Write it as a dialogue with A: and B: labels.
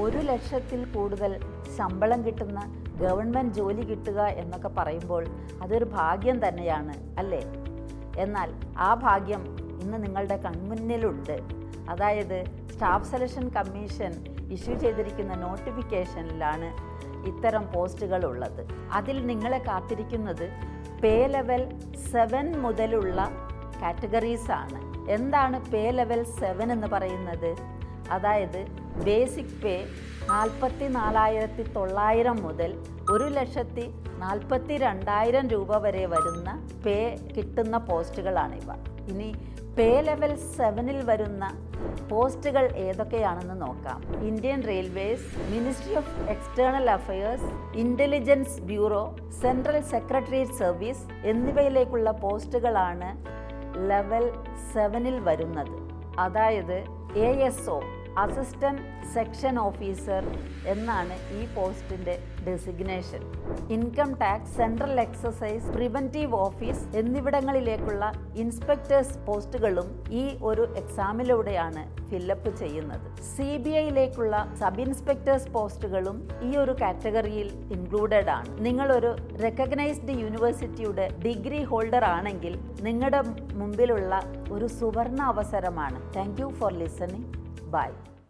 A: ഒരു ലക്ഷത്തിൽ കൂടുതൽ ശമ്പളം കിട്ടുന്ന ഗവൺമെന്റ് ജോലി കിട്ടുക എന്നൊക്കെ പറയുമ്പോൾ അതൊരു ഭാഗ്യം തന്നെയാണ് അല്ലേ? എന്നാൽ ആ ഭാഗ്യം ഇന്ന് നിങ്ങളുടെ കൺമുന്നിലുണ്ട്. അതായത് സ്റ്റാഫ് സെലക്ഷൻ കമ്മീഷൻ ഇഷ്യൂ ചെയ്തിരിക്കുന്ന നോട്ടിഫിക്കേഷനിലാണ് ഇത്തരം പോസ്റ്റുകൾ ഉള്ളത് അതിൽ നിങ്ങളെ കാത്തിരിക്കുന്നത് പേ ലെവൽ സെവൻ മുതലുള്ള കാറ്റഗറീസാണ്. എന്താണ് പേ ലെവൽ സെവൻ എന്ന് പറയുന്നത്? അതായത് ബേസിക് പേ നാൽപ്പത്തി നാലായിരത്തി തൊള്ളായിരം മുതൽ ഒരു ലക്ഷത്തി നാൽപ്പത്തി രണ്ടായിരം രൂപ വരെ വരുന്ന പേ കിട്ടുന്ന പോസ്റ്റുകളാണിവ ഇനി പേ ലെവൽ സെവനിൽ വരുന്ന പോസ്റ്റുകൾ ഏതൊക്കെയാണെന്ന് നോക്കാം. Indian railways ministry of external affairs intelligence bureau central secretariat service എന്നിവയിലേക്കുള്ള പോസ്റ്റുകളാണ് ലെവൽ സെവനിൽ വരുന്നത്. അതായത് A S O assistant section officer എന്നാണ് ഈ പോസ്റ്റിന്റെ designation. Income tax central excise preventive office എന്നിവിടങ്ങളിലേക്കുള്ള inspectors പോസ്റ്റുകളും ഈ ഒരു എക്സാമിലൂടെയാണ് ഫില്ലപ്പ് ചെയ്യുന്നത്. സി ബി ഐയിലേക്കുള്ള സബ് ഇൻസ്പെക്ടേഴ്സ് പോസ്റ്റുകളും ഈ ഒരു കാറ്റഗറിയിൽ ഇൻക്ലൂഡഡ് ആണ്. നിങ്ങളൊരു റെക്കഗ്നൈസ്ഡ് യൂണിവേഴ്സിറ്റിയുടെ ഡിഗ്രി ഹോൾഡർ ആണെങ്കിൽ നിങ്ങളുടെ മുമ്പിലുള്ള ഒരു സുവർണ അവസരമാണ്. Thank for listening. Dubai.